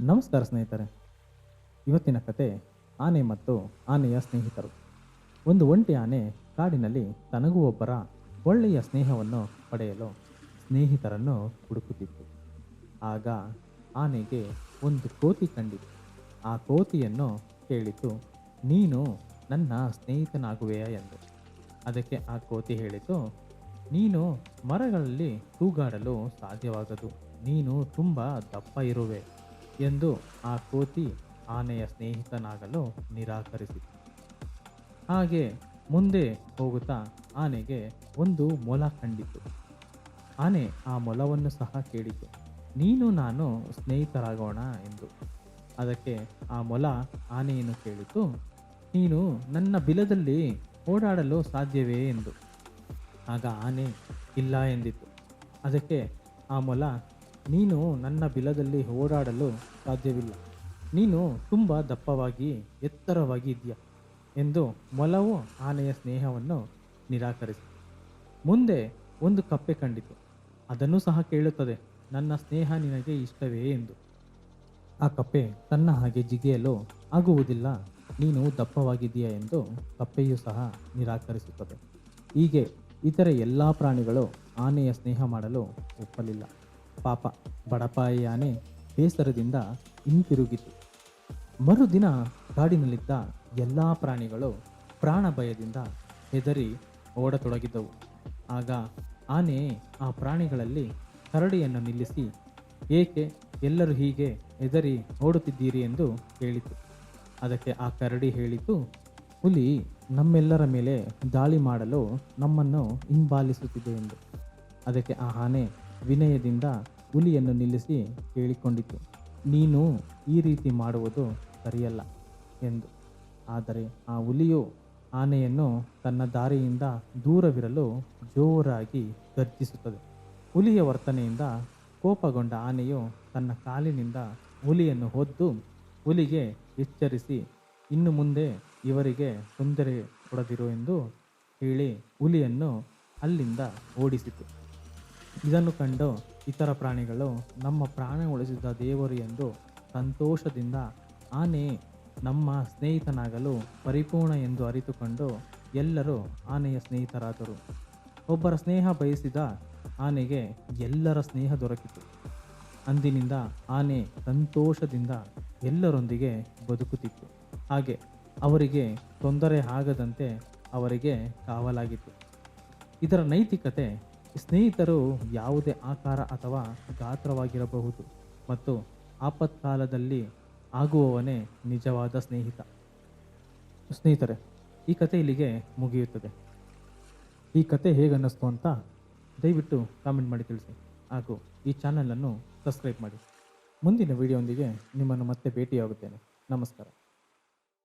ನಮಸ್ಕಾರ ಸ್ನೇಹಿತರೆ. ಇವತ್ತಿನ ಕತೆ ಆನೆ ಮತ್ತು ಆನೆಯ ಸ್ನೇಹಿತರು. ಒಂದು ಒಂಟಿ ಆನೆ ಕಾಡಿನಲ್ಲಿ ತನಗೂ ಒಬ್ಬರ ಒಳ್ಳೆಯ ಸ್ನೇಹವನ್ನು ಪಡೆಯಲು ಸ್ನೇಹಿತರನ್ನು ಹುಡುಕುತ್ತಿತ್ತು. ಆಗ ಆನೆಗೆ ಒಂದು ಕೋತಿ ಕಂಡಿತು. ಆ ಕೋತಿಯನ್ನು ಕೇಳಿತು, ನೀನು ನನ್ನ ಸ್ನೇಹಿತನಾಗುವೆಯಾ ಎಂದು. ಅದಕ್ಕೆ ಆ ಕೋತಿ ಹೇಳಿತು, ನೀನು ಮರಗಳಲ್ಲಿ ತೂಗಾಡಲು ಸಾಧ್ಯವಾಗದು. ನೀನು ತುಂಬ ದಪ್ಪ ಇರುವೆ. ಎಂದು ಆ ಕೋತಿ ಆನೆಯ ಸ್ನೇಹಿತನಾಗಲು ನಿರಾಕರಿಸಿತು. ಹಾಗೆ ಮುಂದೆ ಹೋಗುತ್ತಾ ಆನೆಗೆ ಒಂದು ಮೊಲ ಕಂಡಿತು. ಆನೆ ಆ ಮೊಲವನ್ನು ಸಹ ಕೇಳಿತು. ನೀನು ನಾನು ಸ್ನೇಹಿತರಾಗೋಣ ಎಂದು. ಅದಕ್ಕೆ ಆ ಮೊಲ ಆನೆಯನ್ನು ಕೇಳಿತು, ನೀನು ನನ್ನ ಬಿಲದಲ್ಲಿ ಓಡಾಡಲು ಸಾಧ್ಯವೇ ಎಂದು. ಆಗ ಆನೆ ಇಲ್ಲ ಎಂದಿತು. ಅದಕ್ಕೆ ಆ ಮೊಲ ನೀನು ನನ್ನ ಬಿಲದಲ್ಲಿ ಓಡಾಡಲು ಸಾಧ್ಯವಿಲ್ಲ. ನೀನು ತುಂಬ ದಪ್ಪವಾಗಿ, ಎತ್ತರವಾಗಿ ಇದೆಯಾ ಎಂದು ಮೊಲವು ಆನೆಯ ಸ್ನೇಹವನ್ನು ನಿರಾಕರಿಸಿ ಮುಂದೆ ಒಂದು ಕಪ್ಪೆ ಕಂಡಿತು. ಅದನ್ನು ಸಹ ಕೇಳುತ್ತದೆ, ನನ್ನ ಸ್ನೇಹ ನಿನಗೆ ಇಷ್ಟವೇ ಎಂದು. ಆ ಕಪ್ಪೆ ತನ್ನ ಹಾಗೆ ಜಿಗಿಯಲು ಆಗುವುದಿಲ್ಲ, ನೀನು ದಪ್ಪವಾಗಿದೆಯಾ ಎಂದು ಕಪ್ಪೆಯೂ ಸಹ ನಿರಾಕರಿಸುತ್ತದೆ. ಹೀಗೆ ಇತರೆ ಎಲ್ಲ ಪ್ರಾಣಿಗಳು ಆನೆಯ ಸ್ನೇಹ ಮಾಡಲು ಒಪ್ಪಲಿಲ್ಲ. ಪಾಪ ಬಡಪಾಯಿ ಆನೆ ಬೇಸರದಿಂದ ಹಿಂತಿರುಗಿತು. ಮರುದಿನ ಕಾಡಿನಲ್ಲಿದ್ದ ಎಲ್ಲ ಪ್ರಾಣಿಗಳು ಪ್ರಾಣ ಭಯದಿಂದ ಹೆದರಿ ಓಡತೊಡಗಿದ್ದವು ಆಗ ಆನೆ ಆ ಪ್ರಾಣಿಗಳಲ್ಲಿ ಕರಡಿಯನ್ನು ನಿಲ್ಲಿಸಿ, ಏಕೆ ಎಲ್ಲರೂ ಹೀಗೆ ಹೆದರಿ ಓಡುತ್ತಿದ್ದೀರಿ ಎಂದು ಹೇಳಿತು. ಅದಕ್ಕೆ ಆ ಕರಡಿ ಹೇಳಿತು, ಹುಲಿ ನಮ್ಮೆಲ್ಲರ ಮೇಲೆ ದಾಳಿ ಮಾಡಲು ನಮ್ಮನ್ನು ಹಿಂಬಾಲಿಸುತ್ತಿದೆ ಎಂದು. ಅದಕ್ಕೆ ಆ ಆನೆ ವಿನಯದಿಂದ ಹುಲಿಯನ್ನು ನಿಲ್ಲಿಸಿ ಕೇಳಿಕೊಂಡಿತು ನೀನು ಈ ರೀತಿ ಮಾಡುವುದು ಸರಿಯಲ್ಲ ಎಂದು. ಆದರೆ ಆ ಹುಲಿಯು ಆನೆಯನ್ನು ತನ್ನ ದಾರಿಯಿಂದ ದೂರವಿರಲು ಜೋರಾಗಿ ಗರ್ಜಿಸುತ್ತದೆ. ಹುಲಿಯ ವರ್ತನೆಯಿಂದ ಕೋಪಗೊಂಡ ಆನೆಯು ತನ್ನ ಕಾಲಿನಿಂದ ಹುಲಿಯನ್ನು ಹೊದ್ದು ಹುಲಿಗೆ ಎಚ್ಚರಿಸಿ, ಇನ್ನು ಮುಂದೆ ಇವರಿಗೆ ತೊಂದರೆ ಕೊಡದಿರು ಎಂದು ಹೇಳಿ ಹುಲಿಯನ್ನು ಅಲ್ಲಿಂದ ಓಡಿಸಿತು. ಇದನ್ನು ಕಂಡು ಇತರ ಪ್ರಾಣಿಗಳು ನಮ್ಮ ಪ್ರಾಣ ಉಳಿಸಿದ ದೇವರು ಎಂದು ಸಂತೋಷದಿಂದ, ಆನೆ ನಮ್ಮ ಸ್ನೇಹಿತನಾಗಲು ಪರಿಪೂರ್ಣ ಎಂದು ಅರಿತುಕೊಂಡು ಎಲ್ಲರೂ ಆನೆಯ ಸ್ನೇಹಿತರಾದರು. ಒಬ್ಬರ ಸ್ನೇಹ ಬಯಸಿದ ಆನೆಗೆ ಎಲ್ಲರ ಸ್ನೇಹ ದೊರಕಿತು. ಅಂದಿನಿಂದ ಆನೆ ಸಂತೋಷದಿಂದ ಎಲ್ಲರೊಂದಿಗೆ ಬದುಕುತ್ತಿತ್ತು. ಹಾಗೆ ಅವರಿಗೆ ತೊಂದರೆ ಆಗದಂತೆ ಅವರಿಗೆ ಕಾವಲಾಗಿತ್ತು. ಇದರ ನೈತಿಕತೆ ಸ್ನೇಹಿತರು ಯಾವುದೇ ಆಕಾರ ಅಥವಾ ಗಾತ್ರವಾಗಿರಬಹುದು ಮತ್ತು ಆಪತ್ಕಾಲದಲ್ಲಿ ಆಗುವವನೇ ನಿಜವಾದ ಸ್ನೇಹಿತ. ಸ್ನೇಹಿತರೆ, ಈ ಕತೆ ಇಲ್ಲಿಗೆ ಮುಗಿಯುತ್ತದೆ. ಈ ಕತೆ ಹೇಗನ್ನಿಸ್ತು ಅಂತ ದಯವಿಟ್ಟು ಕಾಮೆಂಟ್ ಮಾಡಿ ತಿಳಿಸಿ. ಹಾಗೂ ಈ ಚಾನಲನ್ನು ಸಬ್ಸ್ಕ್ರೈಬ್ ಮಾಡಿ. ಮುಂದಿನ ವಿಡಿಯೋಂದಿಗೆ ನಿಮ್ಮನ್ನು ಮತ್ತೆ ಭೇಟಿಯಾಗುತ್ತೇನೆ. ನಮಸ್ಕಾರ.